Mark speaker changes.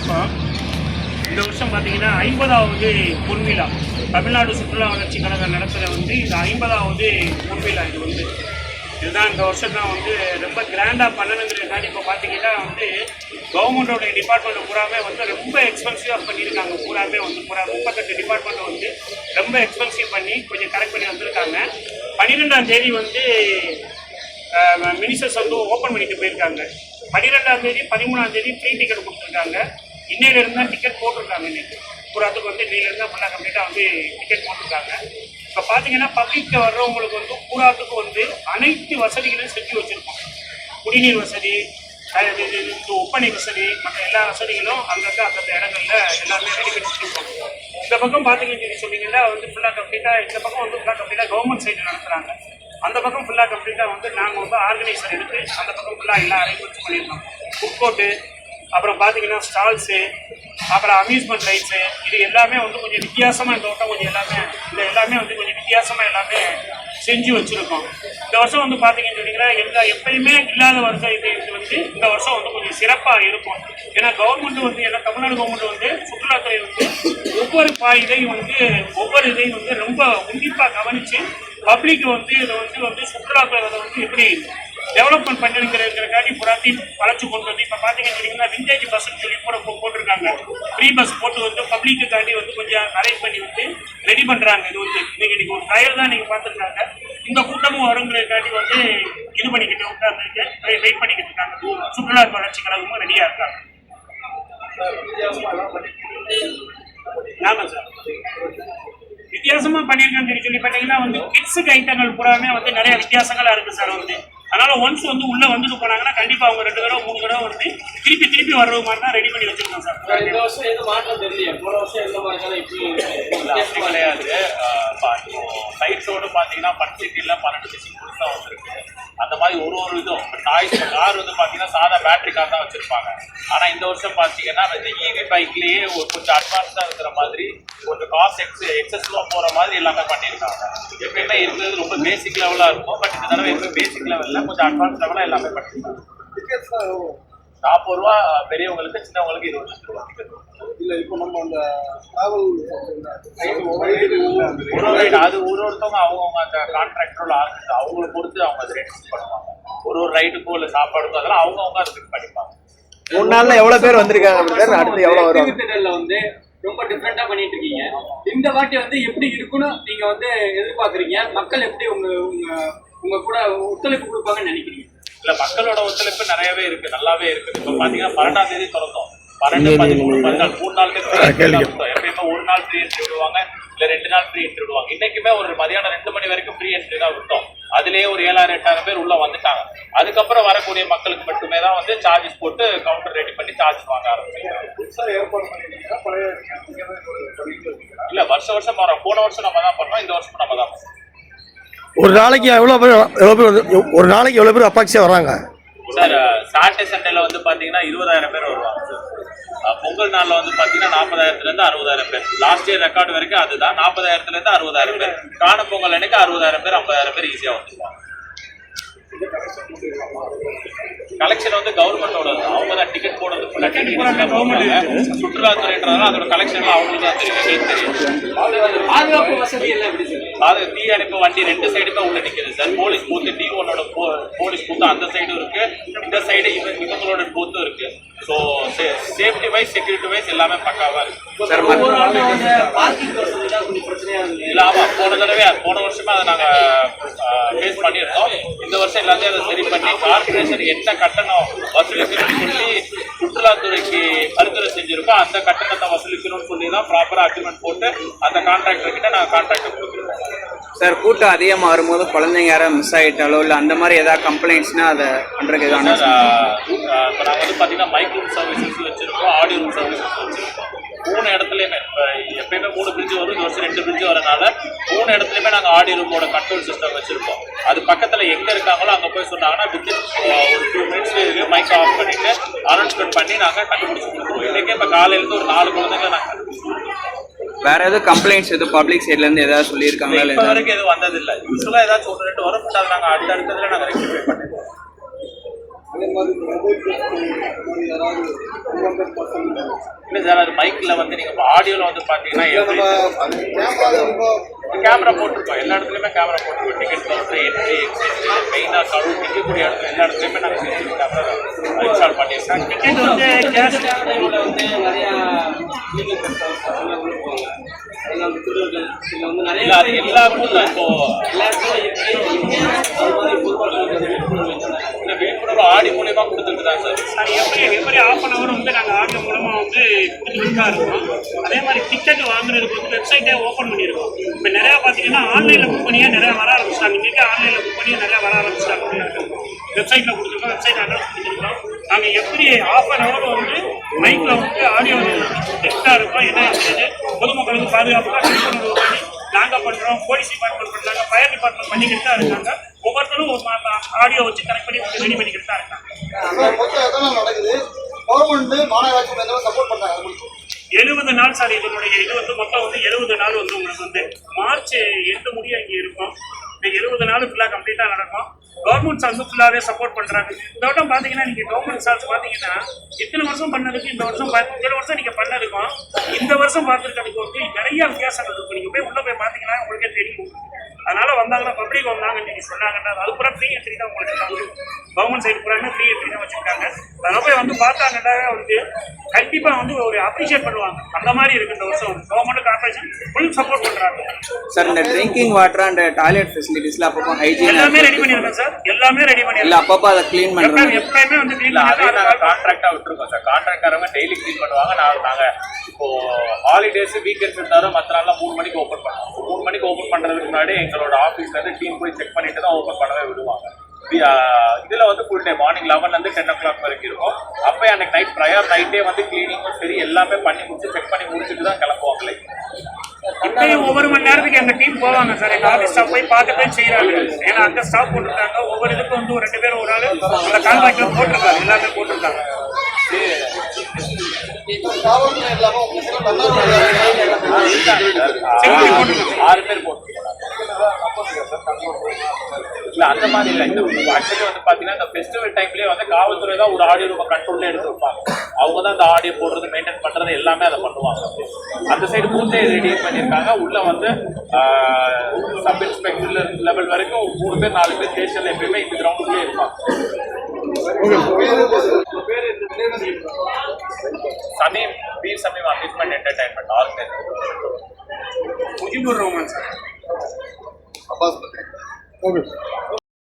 Speaker 1: வணக்கம். இந்த வருஷம் பார்த்தீங்கன்னா ஐம்பதாவது பொன்விழா. தமிழ்நாடு சுற்றுலா வளர்ச்சி கழகம் நடத்துகிற வந்து இது ஐம்பதாவது பொன்விழா இது வந்து. இதுதான் இந்த வருஷம் தான் வந்து ரொம்ப கிராண்டாக பண்ணணுங்கிறதுக்காண்டி இப்போ பார்த்தீங்கன்னா வந்து கவர்மெண்டோட டிபார்ட்மெண்ட் பூராமே வந்து ரொம்ப எக்ஸ்பென்சிவாக பண்ணியிருக்காங்க. பூராமே வந்து பூரா முப்பத்தெட்டு டிபார்ட்மெண்ட் வந்து ரொம்ப எக்ஸ்பென்சிவ் பண்ணி கொஞ்சம் கரெக்ட் பண்ணி வந்திருக்காங்க. பன்னிரெண்டாம் தேதி வந்து மினிஸ்டர்ஸ் வந்து ஓப்பன் பண்ணிட்டு போயிருக்காங்க. பன்னிரெண்டாம் தேதி பதிமூணாம் தேதி ஃப்ரீ டிக்கெட் கொடுத்துருக்காங்க. இன்னையில இருந்தா டிக்கெட் போட்டிருக்காங்க இன்னைக்கு. பூராத்துக்கு வந்து இன்னையில இருந்தா ஃபுல்லாக கம்ப்ளீட்டாக வந்து டிக்கெட் போட்டிருக்காங்க. இப்போ பார்த்தீங்கன்னா பப்ளிக்ல வர்றவங்களுக்கு வந்து கூடாத்துக்கு வந்து அனைத்து வசதிகளையும் செஞ்சு வச்சிருக்கோம். குடிநீர் வசதி இது- ஒப்பனை வசதி மற்ற எல்லா வசதிகளும் அங்கங்கே அந்தந்த இடங்கள்ல எல்லாமே ரெடி பண்ணி வச்சிருக்கோம். இந்த பக்கம் பார்த்தீங்கன்னு சொன்னீங்கன்னா வந்து ஃபுல்லாக கம்ப்ளீட்டாக இந்த பக்கம் வந்து ஃபுல்லாக கம்ப்ளீட்டாக கவர்மெண்ட் சைடு நடத்துகிறாங்க அந்த பக்கம் ஃபுல்லாக கம்ப்ளீட்டாக வந்து நாங்கள் வந்து ஆர்கனைசர் எடுத்து அந்த பக்கம் ஃபுல்லாக எல்லா அரேஞ்ச்மெண்ட்ஸும் பண்ணியிருக்கோம். ஃபுட் கோர்ட்டு அப்புறம் பார்த்தீங்கன்னா ஸ்டால்ஸு அப்புறம் அம்யூஸ்மெண்ட் ரைட்ஸு இது எல்லாமே வந்து கொஞ்சம் வித்தியாசமாக இந்த வட்டம் கொஞ்சம் எல்லாமே இது எல்லாமே வந்து கொஞ்சம் வித்தியாசமாக எல்லாமே செஞ்சு வச்சுருக்கோம். இந்த வருஷம் வந்து பார்த்தீங்கன்னு சொன்னீங்கன்னா எல்லா எப்பயுமே இல்லாத வருஷம் இது இது வந்து இந்த வருஷம் வந்து கொஞ்சம் சிறப்பாக இருக்கும். ஏன்னா கவர்மெண்ட் வந்து என்ன தமிழ்நாடு கவர்மெண்ட் வந்து சுற்றுலாத்துறை வந்து ஒவ்வொரு பா இதையும் வந்து ஒவ்வொரு இதையும் வந்து ரொம்ப உன்னிப்பாக கவனித்து பப்ளிக் வந்து இதை வந்து வந்து சுற்றுலாத்துறை வந்து எப்படி டெவலப்மெண்ட் பண்ணிருக்கிறதுக்காண்டி புறாத்தி வளர்ச்சி கொண்டு வந்து இப்போ பார்த்தீங்கன்னு சொன்னீங்கன்னா விண்டேஜ் பஸ்ன்னு சொல்லி கூட இப்போ போட்டிருக்காங்க. ஃப்ரீ பஸ் போட்டு வந்து பப்ளிக்குக்காண்டி வந்து கொஞ்சம் அரேஞ்ச் பண்ணி வந்து ரெடி பண்ணுறாங்க இது வந்து இன்னைக்கு இன்னைக்கு ஒரு ட்ரையல் தான் நீங்கள் பார்த்துருக்காங்க. இந்த கூட்டமும் வருங்கிறதுக்காண்டி வந்து இது பண்ணிக்கிட்டு உட்காந்துருக்கு வெயிட் பண்ணிக்கிட்டு இருக்காங்க. சுற்றுலா வளர்ச்சி கழகமும் ரெடியாக இருக்காங்க. ஆமாம் சார். வித்தியாசமாக பண்ணியிருக்கேன்னு சொல்லி பார்த்தீங்கன்னா வந்து கிட்ஸுக்கு ஐட்டங்கள் பூராமே வந்து நிறைய வித்தியாசங்களாக இருக்குது சார் வந்து. அதனால ஒன்ஸ் வந்து உள்ள வந்துட்டு போனாங்கன்னா கண்டிப்பா அவங்க ரெண்டு தடவை மூணு தடவை வந்து திருப்பி திருப்பி வர்ற மாதிரி தான் ரெடி பண்ணி வச்சிருக்கோம் சார்.
Speaker 2: இந்த வருஷம் எதுவும் மாற்றம் தெரியல போன வருஷம் எந்த மாதிரி
Speaker 3: கிடையாது. சைட்ஸோடு பார்த்தீங்கன்னா பன்சிட்டியில் பன்னெண்டு சிட்டி புதுசாக வந்திருக்கு. அந்த மாதிரி ஒரு ஒரு இதுவும். டாய்ஸ் கார் வந்து பார்த்தீங்கன்னா சாதா பேட்டரி கார் தான் வச்சுருப்பாங்க. ஆனால் இந்த வருஷம் பார்த்தீங்கன்னா இந்த இவி பைக்லேயே ஒரு கொஞ்சம் அட்வான்ஸாக இருக்கிற மாதிரி கொஞ்சம் காஸ்ட் எக்ஸ் எக்ஸஸ்லாம் போகிற மாதிரி எல்லாமே பண்ணியிருக்காங்க. எப்பயுமே இருக்கிறது ரொம்ப பேசிக் லெவலாக இருக்கும். பட் இந்த தடவை எப்பவுமே பேசிக் லெவலில் கொஞ்சம் அட்வான்ஸ் லெவலாக எல்லாமே பண்ணியிருக்காங்க. நாற்பது ரூபா பெரியவங்களுக்கு சின்னவங்களுக்கு இருபது ரூபா டிக்கெட்
Speaker 4: இல்ல இப்போ நம்ம அந்த டிராவல்
Speaker 3: அது ஒரு ஒருத்தவங்க அவங்கவுங்க அந்த கான்ட்ராக்டரோட ஆகுது அவங்கள பொறுத்து அவங்க அதை ரேட் பண்ணுவாங்க. ஒரு ஒரு ரைட்டுக்கோ இல்லை சாப்பாடுக்கோ அதெல்லாம் அவங்கவுங்க அதை ஃபிக்ஸ் பண்ணிப்பாங்க.
Speaker 5: மூணு நாள்ல எவ்வளவு பேர் வந்திருக்காங்க? அடுத்து எவ்வளவு வருவாங்க?
Speaker 2: திட்டங்கள்ல வந்து ரொம்ப டிஃப்ரெண்டா பண்ணிட்டு இருக்கீங்க. இந்த வாட்டி வந்து எப்படி இருக்குன்னு நீங்க வந்து எதிர்பார்க்கறீங்க? மக்கள் எப்படி உங்க உங்க உங்க கூட ஒத்துழைப்பு கொடுப்பாங்கன்னு நினைக்கிறீங்க?
Speaker 3: இல்ல மக்களோட ஒத்துழைப்பு நிறையவே இருக்கு நல்லாவே இருக்கு. இப்போ பாத்தீங்கன்னா பன்னெண்டாம் தேதி திறந்தோம். பன்னெண்டு பதிமூணு பதினாலு மூணு நாளுக்கு எப்பயுமே ஒரு நாள் ஃப்ரீ என்ட்ரி விடுவாங்க இல்ல ரெண்டு நாள் ஃப்ரீ என்ட்ரி விடுவாங்க. இன்னைக்குமே ஒரு மதியானம் ரெண்டு மணி வரைக்கும் ஃப்ரீ என்ட்ரி தான் விட்டோம். அதுலயே ஒரு ஏழாயிரம் எட்டாயிரம் பேர் உள்ள வந்துட்டாங்க. அதுக்கப்புறம் வரக்கூடிய மக்களுக்கு மட்டுமே தான் வந்து சார்ஜஸ் போட்டு கவுண்டர் ரெடி பண்ணி சார்ஜ் வாங்க ஆரம்பிச்சிருக்காங்க. இல்ல வருஷம் வருஷம் வரோம் போன வருஷம் நம்ம தான் பண்ணோம் இந்த வருஷம் நம்ம தான் பண்ணோம்
Speaker 6: ஒரு நாளைக்கு எவ்வளோ பேர் எவ்வளோ பேர் வந்து ஒரு நாளைக்கு எவ்வளோ பேர் அப்பாக்சியாக வராங்க
Speaker 3: சார் சாட்டர்டே சண்டேல வந்து பாத்தீங்கன்னா இருபதாயிரம் பேர் வருவாங்க. பொங்கல் நாள்ல வந்து பாத்தீங்கன்னா நாற்பதாயிரத்துல இருந்து அறுபதாயிரம் பேர். லாஸ்ட் இயர் ரெக்கார்டு வரைக்கும் அதுதான். நாற்பதாயிரத்துல இருந்து அறுபதாயிரம் பேர். காணும் பொங்கல் அன்னைக்கு அறுபதாயிரம் பேர் ஐம்பதாயிரம் பேர் ஈஸியா வந்துருவாங்க. கலெக்ஷன் வந்து கவர்மெண்டோட அவங்க தான் டிக்கெட் போடுறது. சுற்றுலாத்துறைன்றதால அதோட கலெக்ஷன் அவங்களுக்கு தான் தெரியும்.
Speaker 2: பாதுகாப்பு வசதி. எல்லாம் எப்படி சார்
Speaker 3: அது தீ அணைப்பு வண்டி ரெண்டு சைடுமே உள்ள நிக்குது சார் போலீஸ் பூத்து டி ஒன்னோட போலீஸ் பூத்து அந்த சைடும் இருக்கு. இந்த சைடு இவங்க இவங்களோட பூத்தும் இருக்கு. So safety wise security wise எல்லாமே பக்காவா இருக்கு. இல்ல ஆமா போன தடவை போன வருஷமா அதை நாங்க ஃபேஸ் பண்ணியிருந்தோம் இந்த வருஷம் எல்லாத்தையும் அதை சரி பண்ணி கார்பரேஷன் என்ன கட்டணம் வசூலிக்கணும்னு சொல்லி சுற்றுலாத்துறைக்கு பரிந்துரை செஞ்சிருக்கோம். அந்த கட்டணத்தை வசூலிக்கணும்னு சொல்லி தான் ப்ராப்பரா அக்ரிமெண்ட் போட்டு அந்த கான்ட்ராக்டர் கிட்ட நாங்க கான்ட்ராக்டர் கொடுத்துருக்கோம்.
Speaker 5: சார் கூட்டம் அதிகமாக வரும்போது குழந்தைங்க யாரும் மிஸ் ஆயிட்டாலோ இல்லை அந்த மாதிரி ஏதாவது கம்ப்ளைண்ட்ஸ்னா அதை பண்ணுறதுக்கு
Speaker 3: சார் இப்போ நாங்கள் வந்து பார்த்தீங்கன்னா மைக் ரூம் சர்வீசஸ் வச்சிருக்கோம் ஆடியோ ரூம் சர்வீசஸ் வச்சிருக்கோம். மூணு இடத்துலையுமே. இப்போ எப்பயுமே மூணு பிரிட்ஜ் வரும் இந்த வருஷம் ரெண்டு பிரிட்ஜ் வரனால மூணு இடத்துலையுமே நாங்கள் ஆடியோ ரூமோட கண்ட்ரோல் சிஸ்டம் வச்சிருக்கோம் அது பக்கத்தில் எங்கே இருக்காங்களோ அங்கே போய் சொன்னாங்கன்னா வித்தின் ஒரு டூ மினிட்ஸ்லேயே மைக் ஆஃப் பண்ணிட்டு அனௌன்ஸ்மெண்ட் பண்ணி நாங்கள் கண்டுபிடிச்சி கொடுத்துருவோம். இன்றைக்கே இப்போ காலையிலேருந்து ஒரு நாலு குழந்தைங்க நாங்கள்
Speaker 5: வேற எதுவும் கம்ப்ளைண்ட்ஸ் எதுவும் பப்ளிக் சைட்லேருந்து ஏதாவது சொல்லியிருக்காங்களா
Speaker 3: இப்போ வரைக்கும் எதுவும் வந்ததில்லை. யூஸ்வலாக ஏதாச்சும் ஒன்று ரெண்டு வரும். நாங்கள் அடுத்த அடுத்ததில் நாங்கள் ரெக்டிஃபை பண்ணிடுவோம்
Speaker 4: அதே மாதிரி மொபைல் மாதிரி ஏதாவது உங்கள் பர்சன்
Speaker 3: இல்லை சார் அது மைக்கில் வந்து நீங்கள் ஆடியோவில் வந்து பார்த்தீங்கன்னா
Speaker 4: கேமரா
Speaker 3: போட்டிருக்கோம். எல்லா இடத்துலையுமே கேமரா போட்டிருக்கோம். டிக்கெட் கவுண்டர் என்ட்ரி மெயினாக கடவுள் நிற்கக்கூடிய இடத்துல எல்லா இடத்துலையுமே நாங்கள் சிசிடிவி கேமரா இன்ஸ்டால் பண்ணியிருக்கோம்.
Speaker 1: டிக்கெட் வந்து கேஷ்
Speaker 2: வந்து நிறைய
Speaker 3: எல்லாருக்கும் தான் இப்போ.
Speaker 2: எல்லா
Speaker 3: கூட ஆடி மூலியமாக கொடுத்துருக்கு தான் சார்
Speaker 1: அது எப்படி எப்படி ஆஃப் அன் அவர் வந்து நாங்கள் ஆடியோ மூலமாக வந்து கொடுத்துட்டு இருக்கோம். அதே மாதிரி டிக்கெட் வாங்குறதுக்கு வந்து வெப்சைட்டே ஓப்பன் பண்ணியிருக்கோம். இப்போ நிறையா பார்த்தீங்கன்னா ஆன்லைனில் புக் பண்ணியே நிறையா வர ஆரம்பிச்சிட்டாங்க. இன்றைக்கி ஆன்லைனில் புக் பண்ணியே நிறையா வர ஆரம்பிச்சிட்டாங்க. வெப்சைட்டில் கொடுத்துருக்கோம். வெப்சைட் அட்ரஸ் கொடுத்துருக்கோம் நாங்கள் எப்படி ஆஃப் அன் அவர் வந்து மைக்கில் வந்து ஆடியோ டெக்ஸ்டாக இருக்கோம் என்ன இருக்குது பொதுமக்களுக்கு பாதுகாப்பாக விழிப்புணர்வு பண்ணி நாங்கள் பண்ணுறோம் போலீஸ் டிபார்ட்மெண்ட் பண்ணுறாங்க ஃபயர் டிபார்ட்மெண்ட் பண்ணிக்கிட்டு தான் இருக்காங்க. ஒவ்வொருத்தரும் ஒரு ஆடியோ வச்சு கனெக்ட் பண்ணி ரெடி பண்ணிக்கிட்டு தான் இருக்காங்க. எழுபது நாள் சார் இதனுடைய இது வந்து மொத்தம் வந்து எழுபது நாள் வந்து உங்களுக்கு வந்து மார்ச் எட்டு முடிய இங்கே இருக்கும். இந்த எழுபது நாள் ஃபுல்லாக கம்ப்ளீட்டாக நடக்கும். கவர்மெண்ட் சார்ஸ் ஃபுல்லாகவே சப்போர்ட் பண்ணுறாங்க இந்த வட்டம் பார்த்தீங்கன்னா நீங்கள் கவர்மெண்ட் சார்ஸ் பார்த்தீங்கன்னா இத்தனை வருஷம் பண்ணதுக்கு இந்த வருஷம் இத்தனை வருஷம் நீங்கள் பண்ணதுக்கும் இந்த வருஷம் பார்த்துருக்கிறதுக்கு வந்து நிறைய வித்தியாசங்கள் இருக்கும் நீங்கள் போய் உள்ளே போய் பார்த்தீங்கன்னா உங்களுக்கே தெரியும். அதனால வந்தாங்கன்னா பப்ளிக் வந்தாங்க நீங்க சொன்னாங்கன்னா அது பூரா ஃப்ரீ என்ட்ரி தான் உங்களுக்கு கவர்மெண்ட் சைடு பூரா ஃப்ரீ என்ட்ரி தான் வச்சிருக்காங்க அதனால போய் வந்து பார்த்தாங்கன்னா வந்து கண்டிப்பா வந்து ஒரு அப்ரிஷியேட் பண்ணுவாங்க. அந்த மாதிரி இருக்கு இந்த வருஷம். கவர்மெண்ட் கார்பரேஷன் ஃபுல் சப்போர்ட் பண்றாங்க.
Speaker 5: சார் இந்த ட்ரிங்கிங் வாட்டர் அண்ட் டாய்லெட் ஃபெசிலிட்டிஸ்ல அப்பப்போ ஹைஜீன்
Speaker 1: எல்லாமே ரெடி பண்ணிருக்கேன் சார் எல்லாமே ரெடி
Speaker 5: இல்ல
Speaker 1: பண்ணிருக்கேன்
Speaker 5: அப்பப்போ அதை க்ளீன் பண்றோம்
Speaker 1: எப்பயுமே வந்து
Speaker 3: இல்ல அதே
Speaker 1: பண்ணிட்டு
Speaker 3: நாங்க
Speaker 1: அது
Speaker 3: கான்ட்ராக்டா விட்டுருக்கோம் சார் கான்ட்ராக்டாரங்க டெய்லி க்ளீன் பண்ணுவாங்க. நான் நாங்க இப்போ ஹாலிடேஸ் வீக்கெண்ட்ஸ் இருந்தாலும் மற்ற நாள்ல மூணு மணிக்கு ஓப்பன் பண்ணுவோம். மூணு மணிக்கு ஓப்பன் பண்றதுக்கு முன்னாடி எங்களோட ஆஃபீஸ்ல இருந்து டீம் போய் செக் பண்ணிட்டு தான் ஓப்பன் பண்ணவே விடுவாங்க. இதுல வந்து ஃபுல் டே மார்னிங் லெவன்ல இருந்து டென் ஓ கிளாக் வரைக்கும் இருக்கும். அப்போ அன்னைக்கு நைட் ப்ரையர் நைட்டே வந்து கிளீனிங்கும் சரி எல்லாமே பண்ணி முடிச்சு செக் பண்ணி முடிச்சுட்டு தான் கிளம்புவாங்களே
Speaker 1: இப்பயும் ஒவ்வொரு மணி நேரத்துக்கு எங்க டீம் போவாங்க சார் எங்க ஆஃபீஸ் ஸ்டாஃப் போய் பார்த்துட்டு செய்யறாங்க ஏன்னா அங்க ஸ்டாஃப் போட்டிருக்காங்க. ஒவ்வொரு இதுக்கும் வந்து ஒரு ரெண்டு பேரும் ஒரு ஆள் அந்த கான்ட்ராக்டர் போட்டிருக்காங்க. எல்லாமே போட்டிருக்காங்க.
Speaker 3: ஆறு- பேர் போட்டுருக்காங்க. இல்ல அந்த மாதிரி இல்ல. இந்த ஆக்சுவலி வந்து பாத்தீங்கன்னா இந்த ஃபெஸ்டிவல் டைம்லயே வந்து காவல்துறை தான் ஒரு ஆடியோ ரூப கண்ட்ரோல்ல எடுத்து வைப்பாங்க அவங்க தான் அந்த ஆடியோ போடுறது மெயின்டைன் பண்றது எல்லாமே அதை பண்ணுவாங்க. அந்த சைடு பூத்தை ரெடி பண்ணியிருக்காங்க. உள்ள வந்து சப் இன்ஸ்பெக்டர் லெவல் வரைக்கும் மூணு பேர் நாலு பேர் ஸ்டேஷன்ல எப்பயுமே இந்த கிரவுண்ட்லயே இருப்பாங்க. Shameem Peer Shameem amusement entertainment organiser
Speaker 1: Mujibur Rahman sir
Speaker 4: Abbas
Speaker 6: okay